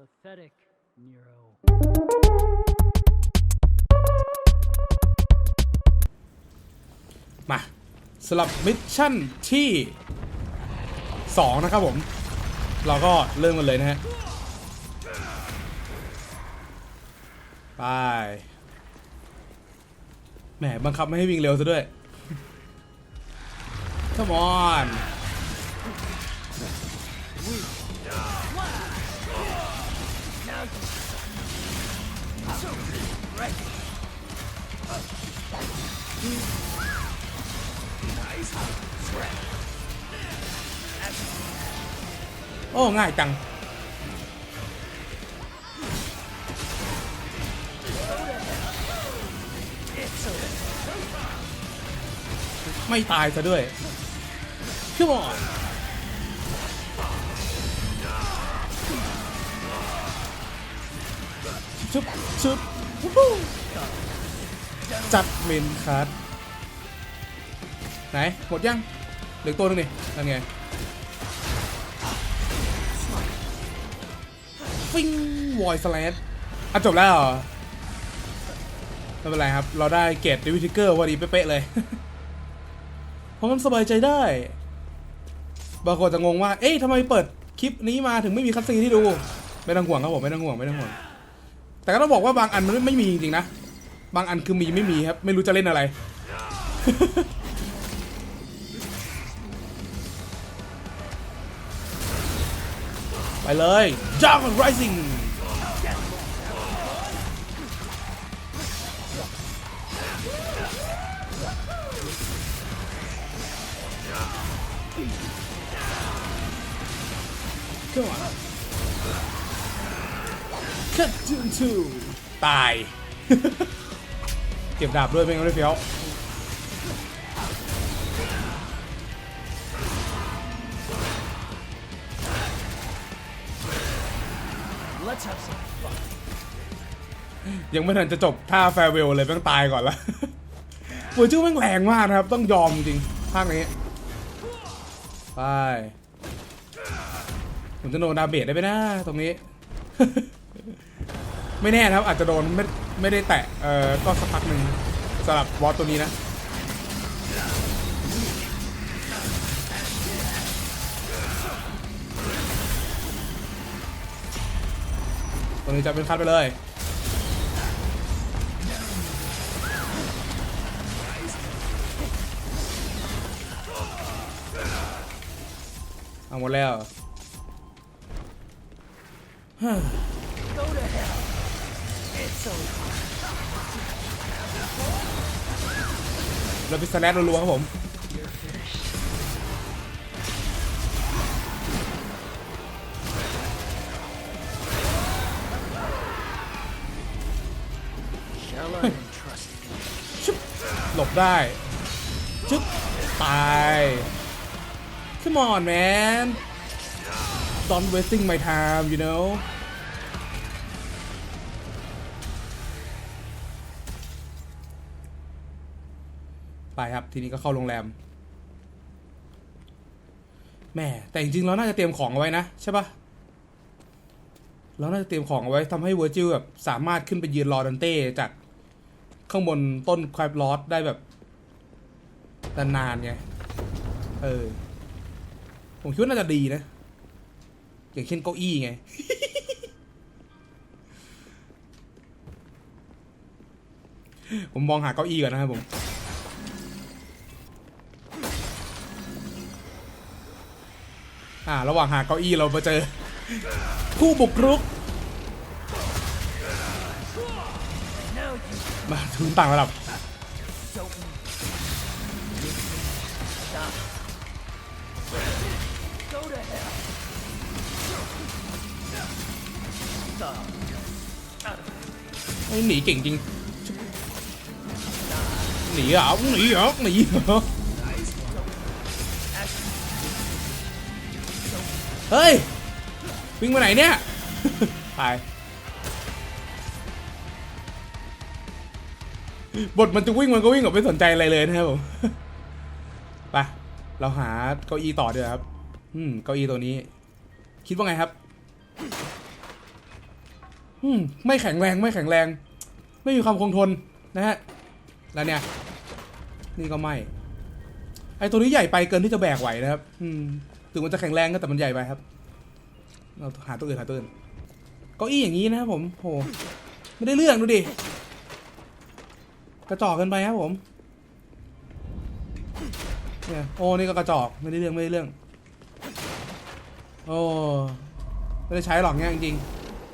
Pathetic, Nero. มาสำหรับมิชชั่นที่ 2 นะครับผม เราก็เริ่มกันเลยนะฮะ ไป แหมบังคับไม่ให้วิ่งเร็วซะด้วย Come on โอ้ ง่ายจัง ไม่ตายซะด้วยขึ้นมาชุบชุบ จัดเมนคัทไหน หมดยังเหลือตัวนึงนี่นั่นไงฟิงวอยสแลนอะจบแล้วเหรอไม่เป็นไรครับ เราได้เกรดดิวิทิเกอร์พอดีเป๊ะเลย เพราะมันสบายใจได้ บางคนจะงงว่า เอ๊ะทำไมเปิดคลิปนี้มาถึงไม่มีคัตซีที่ดู ไม่ต้องห่วงครับผม ไม่ต้องห่วง ไม่ต้องห่วง แต่ก็ต้องบอกว่าบางอันมันไม่มีจริงๆนะ บางอันคือมีไม่มีครับ ไม่รู้จะเล่นอะไร ไปเลยจ้ามัน rising ก็มา cut to two ตาย เก็บดาบด้วยไม่งั้นไม่เฟี้ยว Let's have some fun. ยังไม่ทันจะจบท่าแฟร์เวลเลยแม่งตายก่อนละเวอร์จูแม่งแรงมากนะครับ ต้องยอมจริงภาคนี้ไปผมจะโดนดาเบจได้ไหมนะตรงนี้ ไม่แน่นะครับ อาจจะโดน ไม่ได้แตะ เอ่อ ก็สักพักหนึ่งสำหรับบอสตัวนี้นะตรงนี้จะเป็นคัดไปเลยเอาหมดแล้ว เราพิสแนตรัวๆครับผมชุบหลบได้ ชุบตาย Come on man Don't wasting my time you know ทีนี้ก็เข้าโรงแรมแหม่แต่จริงๆเราน่าจะเตรียมของเอาไว้นะใช่ปะเราน่าจะเตรียมของเอาไว้ทำให้เวอร์จิลแบบสามารถขึ้นไปยืนรอดันเต้จากข้างบนต้นควายลอสได้แบบนานๆไงเออ ผมคิดว่าน่าจะดีนะ อย่างเช่นเก้าอี้ไง ผมมองหาเก้าอี้ก่อนนะครับผม อ่าระหว่างหาเก้าอี้เรามาเจอ ผู้บุกรุก มาถึงต่างระดับ don't stop. Go to hell. Stop. Out of it. ไอ้หนีเก่งจริง หนีเหรอหนีเหรอหนีเหรอ เฮ้ย วิ่งมาไหนเนี่ยตายบทมันจะวิ่งมันก็วิ่งแบบไม่สนใจอะไรเลยนะครับผมไปเราหาเก้าอี้ต่อเดี๋ยวาครับ อืม เก้าอี้ตัวนี้ คิดว่าไงครับ อืม ไม่แข็งแรงไม่แข็งแรง ไม่มีความคงทนนะฮะ แล้วเนี่ย นี่ก็ไม่ ไอตัวนี้ใหญ่ไปเกินที่จะแบกไหวนะครับ อืม ถึงมันจะแข็งแรงก็แต่มันใหญ่ไปครับ เราหาตัวอื่นหาตัวอื่นเก้าอี้อย่างนี้นะครับผมโหไม่ได้เรื่องดูดิ กระจอกเกินไปครับผมเนี่ยโอ้นี่ก็กระจอกไม่ได้เรื่องไม่ได้เรื่อง โอ้ไม่ได้ใช้หรอกเนี่ยจริง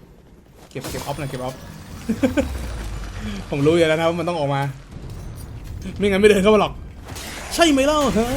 ๆเก็บเก็บออฟหน่อยเก็บออฟผมรู้อยู่แล้วนะว่ามันต้องออกมา ไม่งั้นไม่เดินเข้ามาหรอก ใช่ไหมเล่าฮะ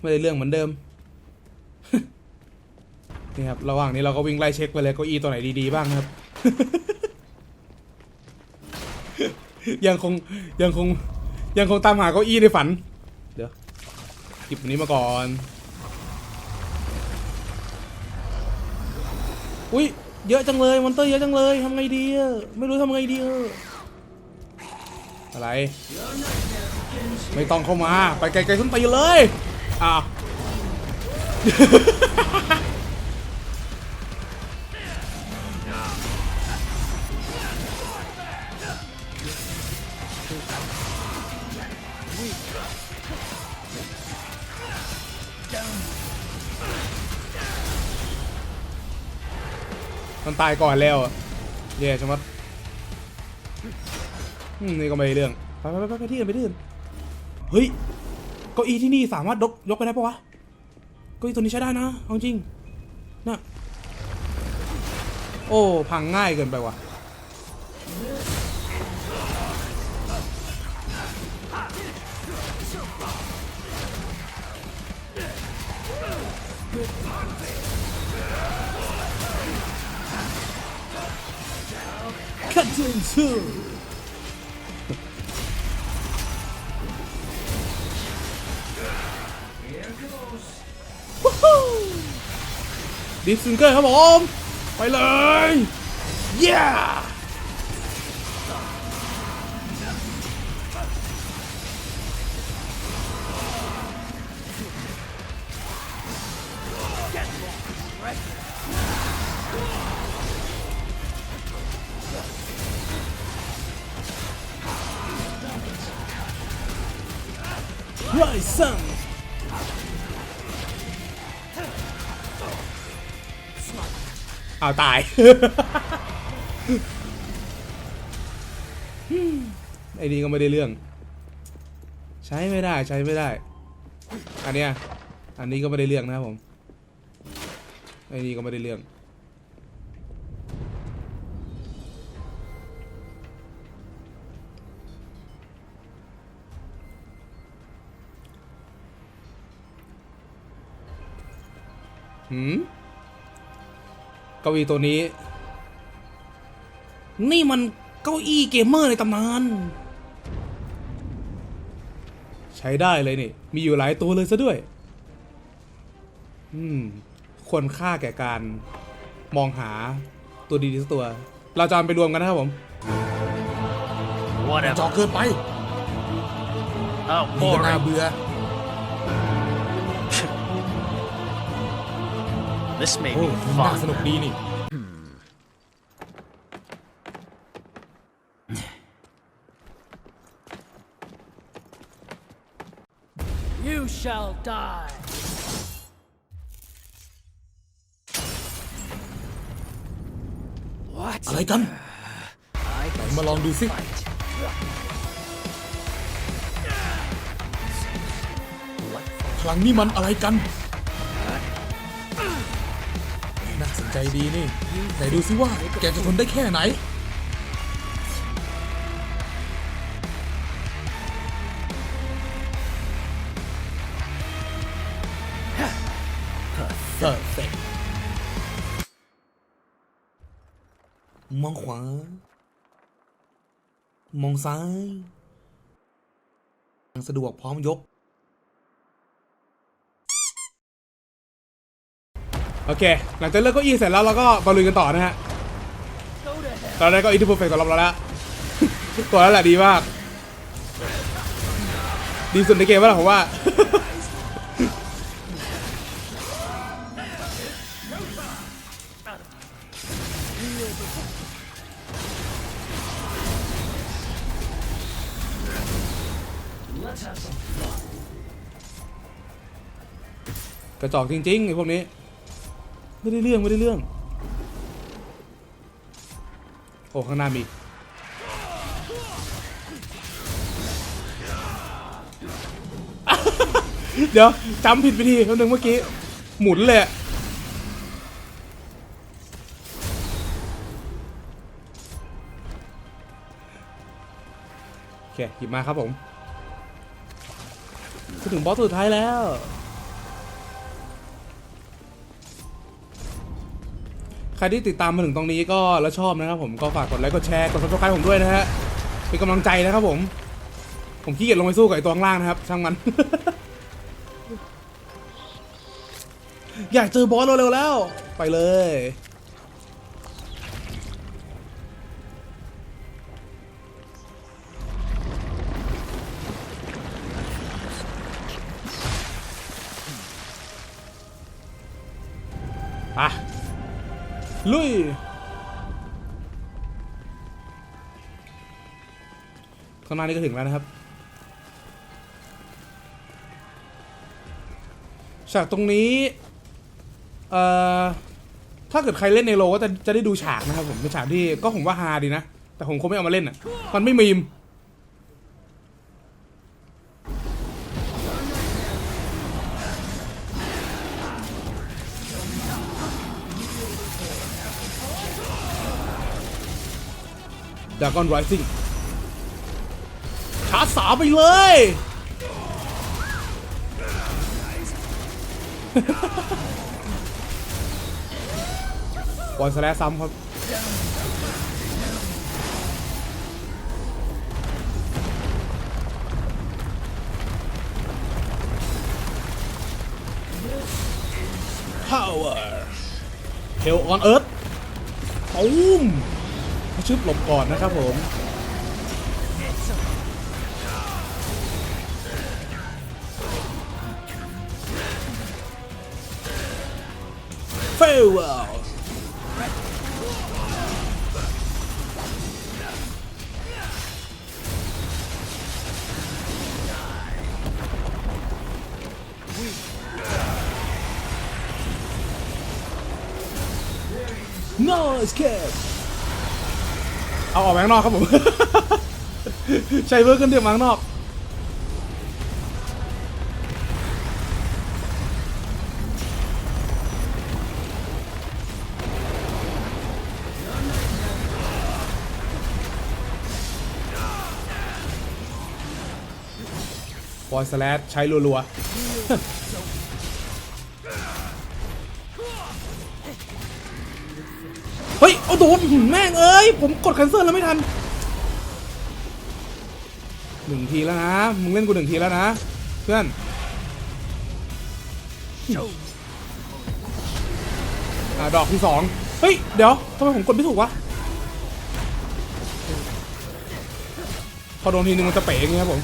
ไม่ได้เรื่องเหมือนเดิม นี่ครับ ระหว่างนี้เราก็วิ่งไล่เช็คไปเลยเก้าอี้ตัวไหนดีๆบ้างครับ ยังคงยังคงยังคงตามหาเก้าอี้ในฝัน เดี๋ยวหยิบอันนี้มาก่อน อุ้ย เยอะจังเลยมอนเตอร์เยอะจังเลยทำไงดีอะไม่รู้ทำไงดีอออะไร ไม่ต้องเข้ามา ไปไกลๆขึ้นไปเลยอะ ตายก่อนแล้วอะแย่ชะมัดอืมนี่ก็ไม่เรื่องไปไปไปไปที่อื่นไปที่อื่นเฮ้ยเก้าอี้ที่นี่สามารถยกยกไปได้ปะวะเก้าอี้ตัวนี้ใช้ได้นะเอาจริงน่ะโอ้พังง่ายเกินไปว่ะ Cut in two ดิฟซิงเกิลครับผม ไปเลยเย้ไรซังอ้าตาย ไอ้นี่ก็ไม่ได้เรื่อง ใช้ไม่ได้ใช้ไม่ได้ อันเนี้ย อันนี้ก็ไม่ได้เรื่องนะครับผม ไอ้นี่ก็ไม่ได้เรื่อง หืมเก้าอี้ตัวนี้ นี่มันเก้าอี้เกมเมอร์ในตำนาน ใช้ได้เลยนี่ มีอยู่หลายตัวเลยซะด้วย อืม ควรค่าแก่การมองหาตัวดีๆสักตัว เราจะเอาไปรวมกันนะครับผม Whatever. จอเกินไป Oh, นี่ก็น่า boring. เบื่อ This may โอ้ be น่าส fun. นุกดีนี่ You shall die. อะไรกัน I ไหนมาลองดูสิ fight. พลังนี่มันอะไรกัน ใจดีนี่แต่ดูซิว่าแกจะทนได้แค่ไหน perfect มองขวา มองซ้าย สะดวกพร้อมยก โอเค หลังจากเลือกเก้าอี้เสร็จแล้วเราก็มาลุยกันต่อนะฮะ Go to hell. ตอนนี้ก็อินทิเพอร์เฟกต์สำหรับเราแล้วกดแล้วแหละดีมาก ดีสุดในเกมแล้วล่ะผมว่า กระจอกจริงๆไอ้พวกนี้ ไม่ได้เรื่องไม่ได้เรื่อง โอ้ข้างหน้ามีเดี๋ยวจำผิดไปทีแป๊บนึงเมื่อกี้ หมุนเลยโอเคหยิบมาครับผม ถึงบอสสุดท้ายแล้ว ใครที่ติดตามมาถึงตรงนี้ก็แล้วชอบนะครับผมก็ฝากกดไลค์กดแชร์กดซับสไครต์ผมด้วยนะฮะเป็นกำลังใจนะครับผม ผมขี้เกียจลงไปสู้กับไอ้ตัวข้างล่างนะครับช่างมัน อยากเจอบอสเร็วๆแล้ว ไปเลย ลุย ข้างหน้านี้ก็ถึงแล้วนะครับ ฉากตรงนี้ เอ่อ ถ้าเกิดใครเล่นในโลก็จะจะได้ดูฉากนะครับผม เป็นฉากที่ก็ผมว่าฮาดีนะ แต่ผมคงไม่เอามาเล่นอะ มันไม่มีม ดากอนไรซิ่งชาร์จสามไปเลย บอลสแลซ้ำครับ Power Hell on Earth ตูม ชึบหลบก่อนนะครับผม Farewell โ No escape เอาออกไปข้างนอกครับผม ใช้เวิร์กกันเดี๋ยวมาข้างนอกบอยสแลชใช้รัวๆ นหืมแม่งเอ้ย ผมกดแคนเซิลแล้วไม่ทันหนึ่งทีแล้วนะ มึงเล่นกูหนึ่งทีแล้วนะ เพื่อน อ่าดอกที่สองเฮ้ย เดี๋ยวทำไมผมกดไม่ถูกวะ พอโดนทีนึงมันจะเป๋อย่างเงี้ยครับผม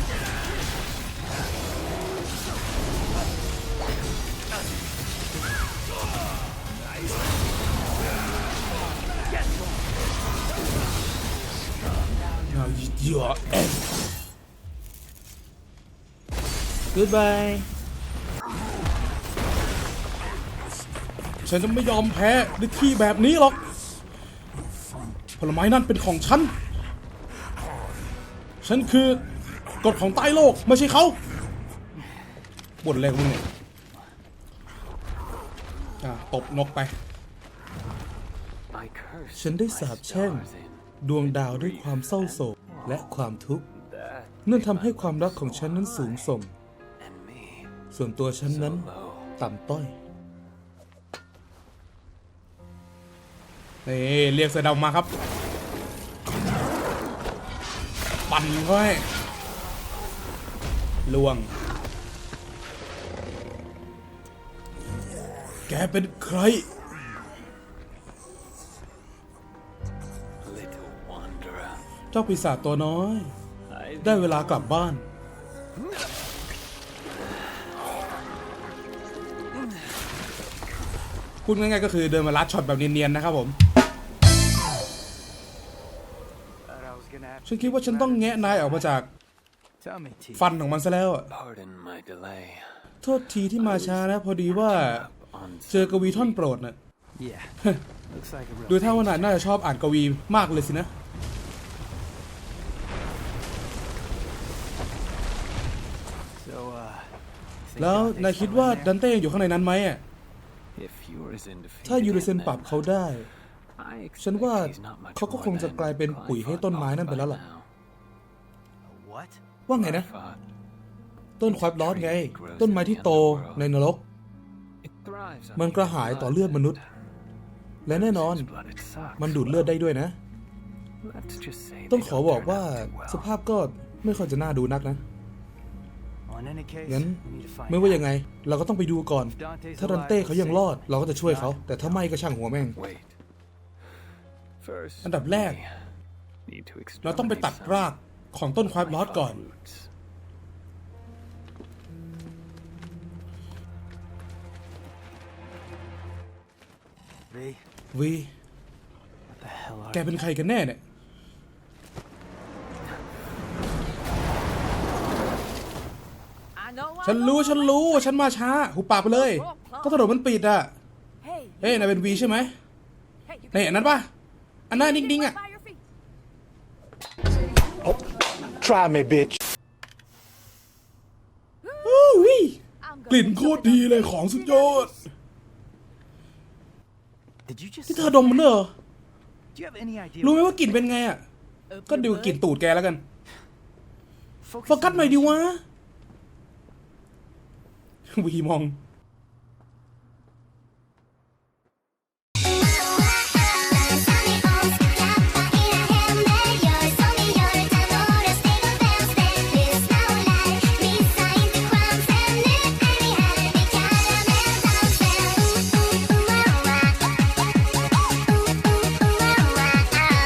Goodbye. ฉันจะไม่ยอมแพ้ด้วยที่แบบนี้หรอก ผลไม้นั่นเป็นของฉัน ฉันคือกฎของใต้โลก ไม่ใช่เขาบ่นอะไรของมึงเนี่ยอะตบนกไป My curse ฉันได้สาบแช่ง stars in ดวงดาวด้วยความเศร้าโศกและความทุกข์ that นั่นทำให้ความรักของฉันนั้นสูงส่ง and me ส่วนตัวฉันนั้น ต่ำต้อยนี่เรียกเสือดำมาครับ ปั่นก้อยลวง แกเป็นใคร เจ้าปีศาจตัวน้อย ได้เวลากลับบ้าน พูดง่ายๆก็คือเดินมาลัดช็อตแบบเนียนๆนะครับผม Thought I was gonna have ฉันคิดว่าฉันต้องแงะนายออกมาจาก Tell me, T. ฟันของมันซะแล้วอะ pardon my delay. โทษทีที่มาช้านะ พอดีว่า On เจอกวีท่อนโปรดน่ะ Yeah. Looks like a real ดูท่าว่า pain. นายน่าจะชอบอ่านกวีมากเลยสินะ So, uh, think แล้ว Dante's นายคิด still ว่า in there? ดันเต้ยังอยู่ข้างในนั้นไหมอะ If Urizen defeated ถ้ายูริเซน him, ปรับ then เขาได้ I ฉันว่า expect he's not much เขาก็ more คงจะ than กลายเป็นปุ๋ยให้ต้นไม้นั่นไปแล้วล่ะ Glyphos now. A What? ว่าไงนะ Glyphos. ต้นควายลอสไง ต้นไม้ที่โตในนรก It thrives on มันกระหายต่อเลือดมนุษย์ และแน่นอน Its blood, it sucks. มันดูดเลือดได้ด้วยนะ Let's just say ต้อง they ขอ don't บอก turn ว่า out too well. สภาพก็ไม่ค่อยจะน่าดูนักนะ งั้น we need to find ไม่ว่า out. ยังไง เราก็ต้องไปดูก่อน If Dante's ถ้าดัน alive, เต้เขายัง we'll รอด save เราก็จะช่วยเขา แต่ถ้าไม่ก็ช่างหัวแม่ง Wait. First, อันดับแรก we need to เราต้องไปตัด exterminate รากของต้นควายลอส some ก่อน roots. V, วี what the hell are แกเป็นใครกันแน่เนี่ย ฉันรู้ know. ฉันรู้ฉันมาช้าหูปากไปเลย ก็ถนนมันปิดอะ Hey. เฮ้ยนายเป็นวีใช่ไหม Hey, you นี่อันนั้นปะอันนั้นนิ่งๆอะ by your feet. Try me, bitch. อู้วิ I'm กลิ่นโคตรดีเลยของสุดยอด Did you just ที่เธ say- อดมมันเหรอ Do you have any idea? รู้ไหม what- ว่ากลิ่นเป็นไงอะ Open ก็ดู your กลิ่น bud. ตูดแกแล้วกัน Focus โฟกัส on หน่อย the ดี mission. วะ วีมอง